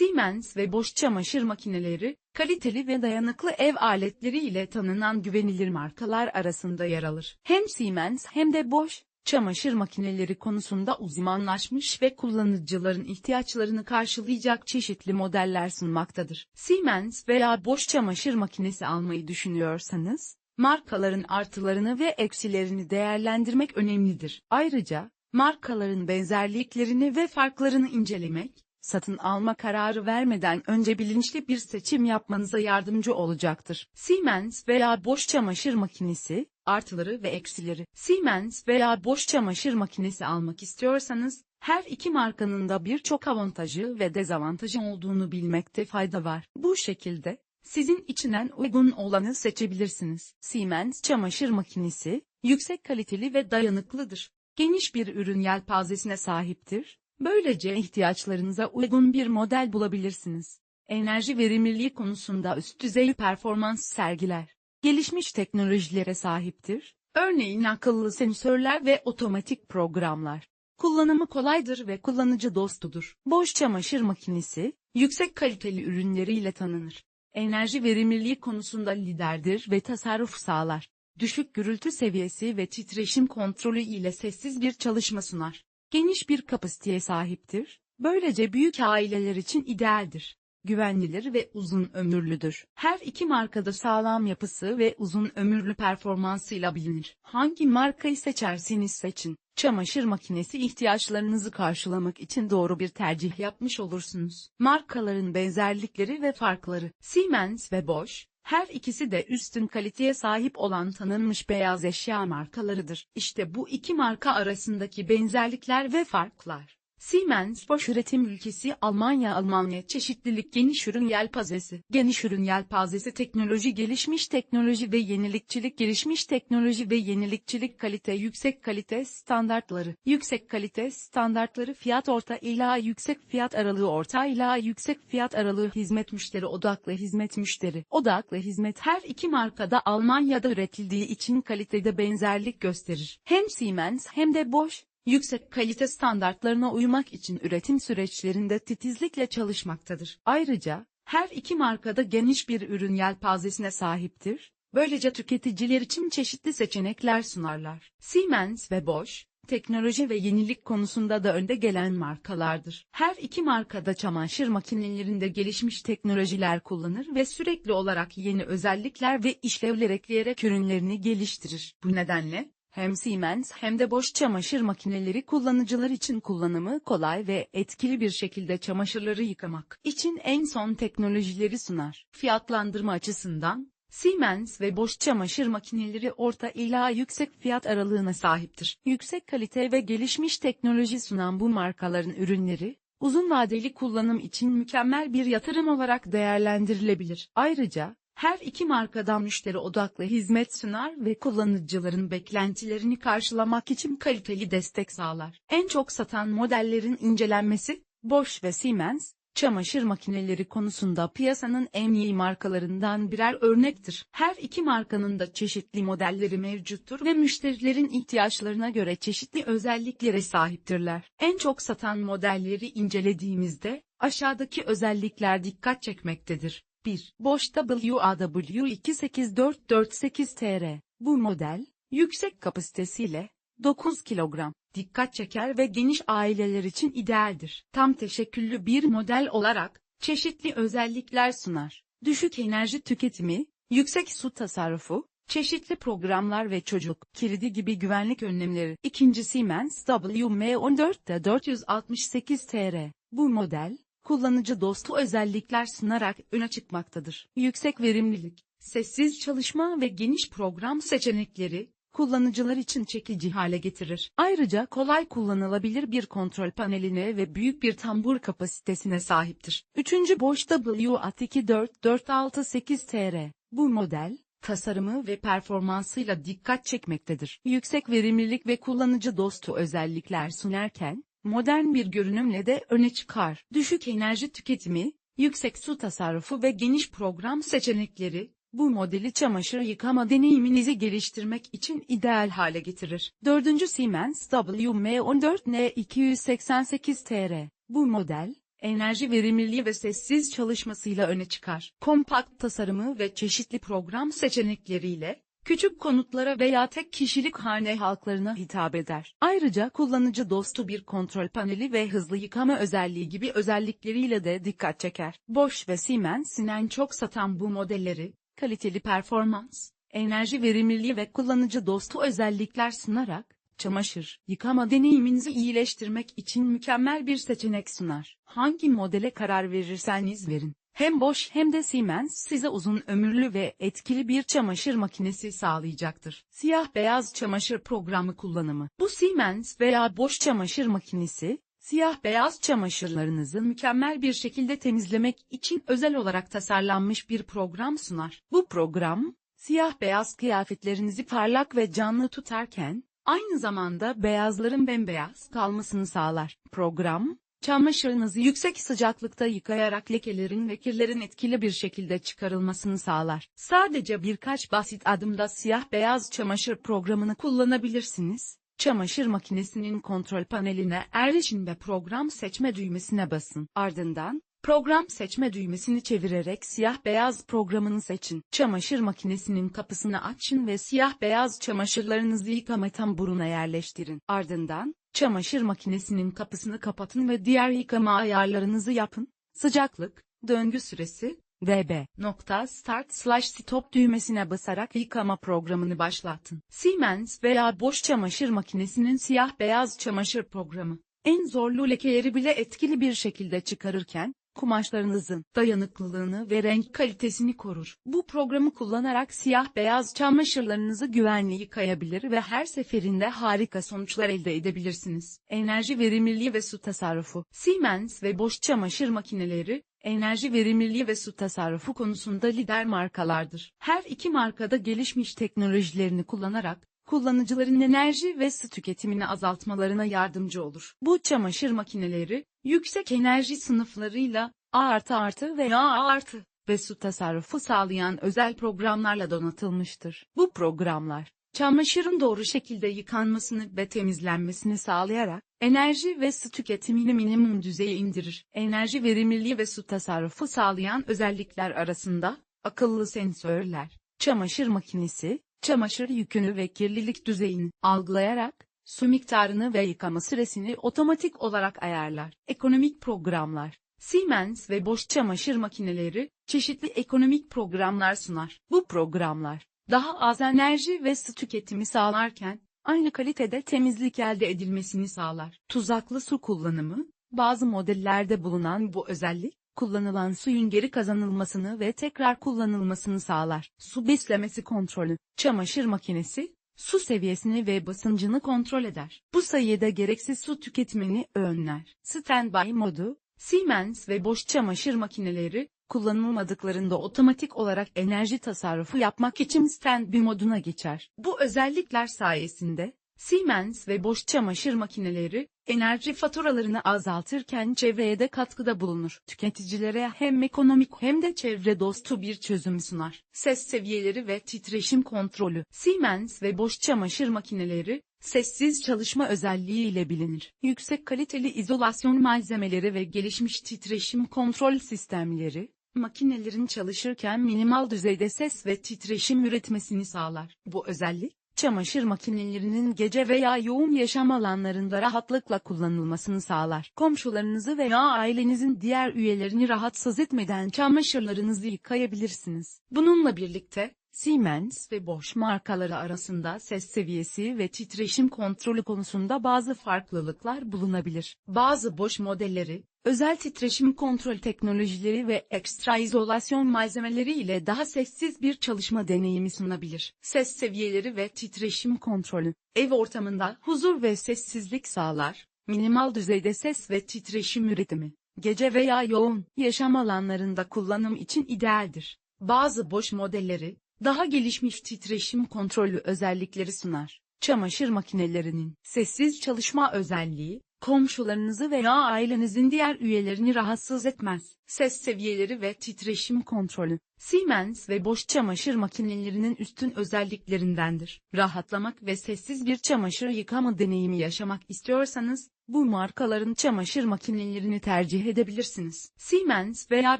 Siemens ve Bosch çamaşır makineleri, kaliteli ve dayanıklı ev aletleri ile tanınan güvenilir markalar arasında yer alır. Hem Siemens hem de Bosch, çamaşır makineleri konusunda uzmanlaşmış ve kullanıcıların ihtiyaçlarını karşılayacak çeşitli modeller sunmaktadır. Siemens veya Bosch çamaşır makinesi almayı düşünüyorsanız, markaların artılarını ve eksilerini değerlendirmek önemlidir. Ayrıca, markaların benzerliklerini ve farklarını incelemek, satın alma kararı vermeden önce bilinçli bir seçim yapmanıza yardımcı olacaktır. Siemens veya Bosch çamaşır makinesi, artıları ve eksileri. Siemens veya Bosch çamaşır makinesi almak istiyorsanız, her iki markanın da birçok avantajı ve dezavantajı olduğunu bilmekte fayda var. Bu şekilde, sizin için en uygun olanı seçebilirsiniz. Siemens çamaşır makinesi, yüksek kaliteli ve dayanıklıdır. Geniş bir ürün yelpazesine sahiptir. Böylece ihtiyaçlarınıza uygun bir model bulabilirsiniz. Enerji verimliliği konusunda üst düzey performans sergiler. Gelişmiş teknolojilere sahiptir. Örneğin akıllı sensörler ve otomatik programlar. Kullanımı kolaydır ve kullanıcı dostudur. Boş çamaşır makinesi, yüksek kaliteli ürünleriyle tanınır. Enerji verimliliği konusunda liderdir ve tasarruf sağlar. Düşük gürültü seviyesi ve titreşim kontrolü ile sessiz bir çalışma sunar. Geniş bir kapasiteye sahiptir. Böylece büyük aileler için idealdir. Güvenlidir ve uzun ömürlüdür. Her iki markada sağlam yapısı ve uzun ömürlü performansıyla bilinir. Hangi markayı seçerseniz seçin, çamaşır makinesi ihtiyaçlarınızı karşılamak için doğru bir tercih yapmış olursunuz. Markaların benzerlikleri ve farkları Siemens ve Bosch, her ikisi de üstün kaliteye sahip olan tanınmış beyaz eşya markalarıdır. İşte bu iki marka arasındaki benzerlikler ve farklar. Siemens Bosch üretim ülkesi Almanya Almanya. Çeşitlilik geniş ürün yelpazesi. Geniş ürün yelpazesi. Teknoloji gelişmiş teknoloji ve yenilikçilik gelişmiş teknoloji ve yenilikçilik kalite yüksek kalite standartları. Yüksek kalite standartları fiyat orta ila yüksek fiyat aralığı orta ila yüksek fiyat aralığı hizmet müşteri odaklı hizmet müşteri odaklı hizmet her iki markada Almanya'da üretildiği için kalitede benzerlik gösterir. Hem Siemens hem de Bosch yüksek kalite standartlarına uymak için üretim süreçlerinde titizlikle çalışmaktadır. Ayrıca, her iki markada geniş bir ürün yelpazesine sahiptir. Böylece tüketiciler için çeşitli seçenekler sunarlar. Siemens ve Bosch, teknoloji ve yenilik konusunda da önde gelen markalardır. Her iki markada çamaşır makinelerinde gelişmiş teknolojiler kullanır ve sürekli olarak yeni özellikler ve işlevler ekleyerek ürünlerini geliştirir. Bu nedenle, hem Siemens hem de Bosch çamaşır makineleri kullanıcılar için kullanımı kolay ve etkili bir şekilde çamaşırları yıkamak için en son teknolojileri sunar. Fiyatlandırma açısından, Siemens ve Bosch çamaşır makineleri orta ila yüksek fiyat aralığına sahiptir. Yüksek kalite ve gelişmiş teknoloji sunan bu markaların ürünleri, uzun vadeli kullanım için mükemmel bir yatırım olarak değerlendirilebilir. Ayrıca, her iki markadan müşteri odaklı hizmet sunar ve kullanıcıların beklentilerini karşılamak için kaliteli destek sağlar. En çok satan modellerin incelenmesi, Bosch ve Siemens, çamaşır makineleri konusunda piyasanın en iyi markalarından birer örnektir. Her iki markanın da çeşitli modelleri mevcuttur ve müşterilerin ihtiyaçlarına göre çeşitli özelliklere sahiptirler. En çok satan modelleri incelediğimizde, aşağıdaki özellikler dikkat çekmektedir. 1. Bosch WAW28448TR. Bu model, yüksek kapasitesiyle, 9 kilogram, dikkat çeker ve geniş aileler için idealdir. Tam teşekküllü bir model olarak, çeşitli özellikler sunar. Düşük enerji tüketimi, yüksek su tasarrufu, çeşitli programlar ve çocuk kilidi gibi güvenlik önlemleri. İkinci Siemens WM14'te 468 TR. Bu model, kullanıcı dostu özellikler sunarak öne çıkmaktadır. Yüksek verimlilik, sessiz çalışma ve geniş program seçenekleri, kullanıcılar için çekici hale getirir. Ayrıca kolay kullanılabilir bir kontrol paneline ve büyük bir tambur kapasitesine sahiptir. Üçüncü Bosch WAT24468 TR. Bu model, tasarımı ve performansıyla dikkat çekmektedir. Yüksek verimlilik ve kullanıcı dostu özellikler sunarken, modern bir görünümle de öne çıkar. Düşük enerji tüketimi, yüksek su tasarrufu ve geniş program seçenekleri, bu modeli çamaşır yıkama deneyiminizi geliştirmek için ideal hale getirir. 4. Siemens WM14N288 TR Bu model, enerji verimliliği ve sessiz çalışmasıyla öne çıkar. Kompakt tasarımı ve çeşitli program seçenekleriyle, küçük konutlara veya tek kişilik hane halklarına hitap eder. Ayrıca kullanıcı dostu bir kontrol paneli ve hızlı yıkama özelliği gibi özellikleriyle de dikkat çeker. Bosch ve Siemens'in en çok satan bu modelleri, kaliteli performans, enerji verimliliği ve kullanıcı dostu özellikler sunarak, çamaşır, yıkama deneyiminizi iyileştirmek için mükemmel bir seçenek sunar. Hangi modele karar verirseniz verin. Hem Bosch hem de Siemens size uzun ömürlü ve etkili bir çamaşır makinesi sağlayacaktır. Siyah beyaz çamaşır programı kullanımı. Bu Siemens veya Bosch çamaşır makinesi, siyah beyaz çamaşırlarınızı mükemmel bir şekilde temizlemek için özel olarak tasarlanmış bir program sunar. Bu program, siyah beyaz kıyafetlerinizi parlak ve canlı tutarken, aynı zamanda beyazların bembeyaz kalmasını sağlar. Program, çamaşırınızı yüksek sıcaklıkta yıkayarak lekelerin ve kirlerin etkili bir şekilde çıkarılmasını sağlar. Sadece birkaç basit adımda siyah beyaz çamaşır programını kullanabilirsiniz. Çamaşır makinesinin kontrol paneline erişin ve program seçme düğmesine basın. Ardından, program seçme düğmesini çevirerek siyah beyaz programını seçin. Çamaşır makinesinin kapısını açın ve siyah beyaz çamaşırlarınızı yıkama tamburuna yerleştirin. Ardından, çamaşır makinesinin kapısını kapatın ve diğer yıkama ayarlarınızı yapın. Sıcaklık, döngü süresi, VB. Nokta start slash stop düğmesine basarak yıkama programını başlatın. Siemens veya Bosch çamaşır makinesinin siyah beyaz çamaşır programı. En zorlu lekeleri bile etkili bir şekilde çıkarırken, kumaşlarınızın dayanıklılığını ve renk kalitesini korur. Bu programı kullanarak siyah beyaz çamaşırlarınızı güvenli yıkayabilir ve her seferinde harika sonuçlar elde edebilirsiniz. Enerji verimliliği ve su tasarrufu. Siemens ve Bosch çamaşır makineleri, enerji verimliliği ve su tasarrufu konusunda lider markalardır. Her iki markada gelişmiş teknolojilerini kullanarak, kullanıcıların enerji ve su tüketimini azaltmalarına yardımcı olur. Bu çamaşır makineleri, yüksek enerji sınıflarıyla, A artı artı veya A artı ve su tasarrufu sağlayan özel programlarla donatılmıştır. Bu programlar, çamaşırın doğru şekilde yıkanmasını ve temizlenmesini sağlayarak, enerji ve su tüketimini minimum düzeye indirir. Enerji verimliliği ve su tasarrufu sağlayan özellikler arasında, akıllı sensörler, çamaşır makinesi, çamaşır yükünü ve kirlilik düzeyini algılayarak, su miktarını ve yıkama süresini otomatik olarak ayarlar. Ekonomik programlar Siemens ve Bosch çamaşır makineleri, çeşitli ekonomik programlar sunar. Bu programlar, daha az enerji ve su tüketimi sağlarken, aynı kalitede temizlik elde edilmesini sağlar. Tuzaklı su kullanımı, bazı modellerde bulunan bu özellik, kullanılan suyun geri kazanılmasını ve tekrar kullanılmasını sağlar. Su beslemesi kontrolü, çamaşır makinesi, su seviyesini ve basıncını kontrol eder. Bu sayıda gereksiz su tüketimini önler. Standby modu, Siemens ve Bosch çamaşır makineleri, kullanılmadıklarında otomatik olarak enerji tasarrufu yapmak için standby moduna geçer. Bu özellikler sayesinde, Siemens ve Bosch çamaşır makineleri, enerji faturalarını azaltırken çevreye de katkıda bulunur. Tüketicilere hem ekonomik hem de çevre dostu bir çözüm sunar. Ses seviyeleri ve titreşim kontrolü. Siemens ve Bosch çamaşır makineleri, sessiz çalışma özelliği ile bilinir. Yüksek kaliteli izolasyon malzemeleri ve gelişmiş titreşim kontrol sistemleri, makinelerin çalışırken minimal düzeyde ses ve titreşim üretmesini sağlar. Bu özellik, çamaşır makinelerinin gece veya yoğun yaşam alanlarında rahatlıkla kullanılmasını sağlar. Komşularınızı veya ailenizin diğer üyelerini rahatsız etmeden çamaşırlarınızı yıkayabilirsiniz. Bununla birlikte, Siemens ve Bosch markaları arasında ses seviyesi ve titreşim kontrolü konusunda bazı farklılıklar bulunabilir. Bazı Bosch modelleri, özel titreşim kontrol teknolojileri ve ekstra izolasyon malzemeleri ile daha sessiz bir çalışma deneyimi sunabilir. Ses seviyeleri ve titreşim kontrolü, ev ortamında huzur ve sessizlik sağlar, minimal düzeyde ses ve titreşim üretimi, gece veya yoğun yaşam alanlarında kullanım için idealdir. Bazı Bosch modelleri, daha gelişmiş titreşim kontrolü özellikleri sunar. Çamaşır makinelerinin sessiz çalışma özelliği, komşularınızı veya ailenizin diğer üyelerini rahatsız etmez. Ses seviyeleri ve titreşim kontrolü. Siemens ve Bosch çamaşır makinelerinin üstün özelliklerindendir. Rahatlamak ve sessiz bir çamaşır yıkama deneyimi yaşamak istiyorsanız, bu markaların çamaşır makinelerini tercih edebilirsiniz. Siemens veya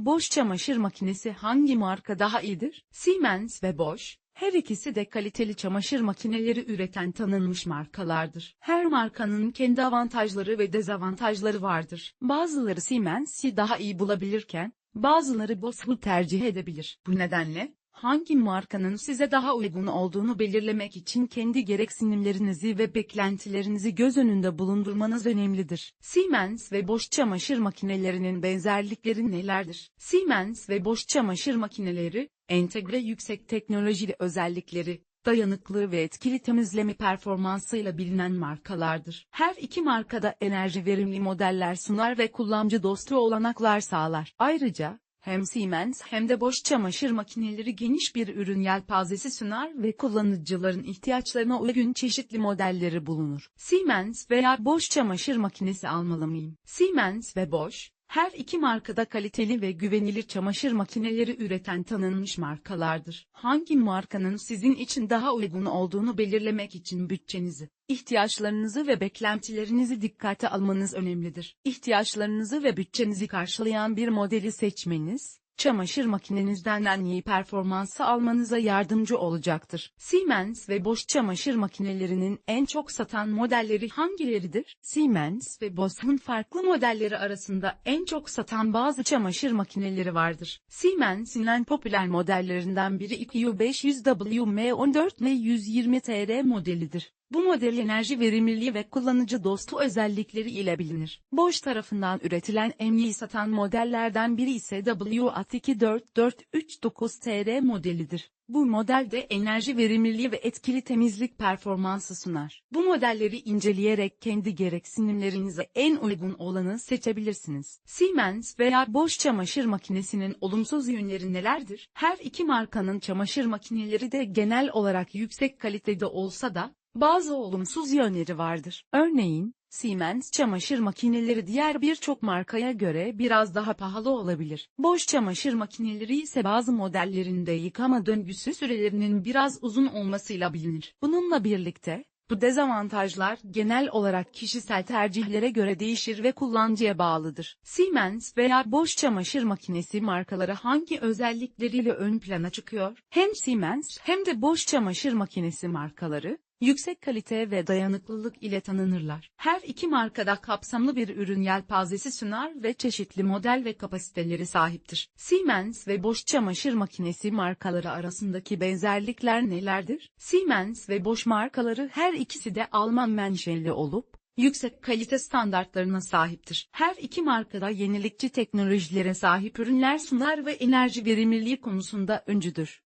Bosch çamaşır makinesi hangi marka daha iyidir? Siemens ve Bosch, her ikisi de kaliteli çamaşır makineleri üreten tanınmış markalardır. Her markanın kendi avantajları ve dezavantajları vardır. Bazıları Siemens'i daha iyi bulabilirken, bazıları Bosch'u tercih edebilir. Bu nedenle, hangi markanın size daha uygun olduğunu belirlemek için kendi gereksinimlerinizi ve beklentilerinizi göz önünde bulundurmanız önemlidir. Siemens ve Bosch çamaşır makinelerinin benzerlikleri nelerdir? Siemens ve Bosch çamaşır makineleri, entegre yüksek teknolojili özellikleri, dayanıklı ve etkili temizleme performansıyla bilinen markalardır. Her iki markada enerji verimli modeller sunar ve kullanıcı dostu olanaklar sağlar. Ayrıca, hem Siemens hem de Bosch çamaşır makineleri geniş bir ürün yelpazesi sunar ve kullanıcıların ihtiyaçlarına uygun çeşitli modelleri bulunur. Siemens veya Bosch çamaşır makinesi almalı mıyım? Siemens ve Bosch, her iki markada kaliteli ve güvenilir çamaşır makineleri üreten tanınmış markalardır. Hangi markanın sizin için daha uygun olduğunu belirlemek için bütçenizi, ihtiyaçlarınızı ve beklentilerinizi dikkate almanız önemlidir. İhtiyaçlarınızı ve bütçenizi karşılayan bir modeli seçmeniz, çamaşır makinenizden en iyi performansı almanıza yardımcı olacaktır. Siemens ve Bosch çamaşır makinelerinin en çok satan modelleri hangileridir? Siemens ve Bosch'un farklı modelleri arasında en çok satan bazı çamaşır makineleri vardır. Siemens'in en popüler modellerinden biri IQ500WM14 ve 120 TR modelidir. Bu model enerji verimliliği ve kullanıcı dostu özellikleri ile bilinir. Bosch tarafından üretilen en iyi satan modellerden biri ise WAT24439TR modelidir. Bu modelde enerji verimliliği ve etkili temizlik performansı sunar. Bu modelleri inceleyerek kendi gereksinimlerinize en uygun olanı seçebilirsiniz. Siemens veya Bosch çamaşır makinesinin olumsuz yönleri nelerdir? Her iki markanın çamaşır makineleri de genel olarak yüksek kalitede olsa da, bazı olumsuz yönleri vardır. Örneğin, Siemens çamaşır makineleri diğer birçok markaya göre biraz daha pahalı olabilir. Bosch çamaşır makineleri ise bazı modellerinde yıkama döngüsü sürelerinin biraz uzun olmasıyla bilinir. Bununla birlikte, bu dezavantajlar genel olarak kişisel tercihlere göre değişir ve kullanıcıya bağlıdır. Siemens veya Bosch çamaşır makinesi markaları hangi özellikleriyle ön plana çıkıyor? Hem Siemens hem de Bosch çamaşır makinesi markaları, yüksek kalite ve dayanıklılık ile tanınırlar. Her iki markada kapsamlı bir ürün yelpazesi sunar ve çeşitli model ve kapasiteleri sahiptir. Siemens ve Bosch çamaşır makinesi markaları arasındaki benzerlikler nelerdir? Siemens ve Bosch markaları her ikisi de Alman menşeli olup, yüksek kalite standartlarına sahiptir. Her iki markada yenilikçi teknolojilere sahip ürünler sunar ve enerji verimliliği konusunda öncüdür.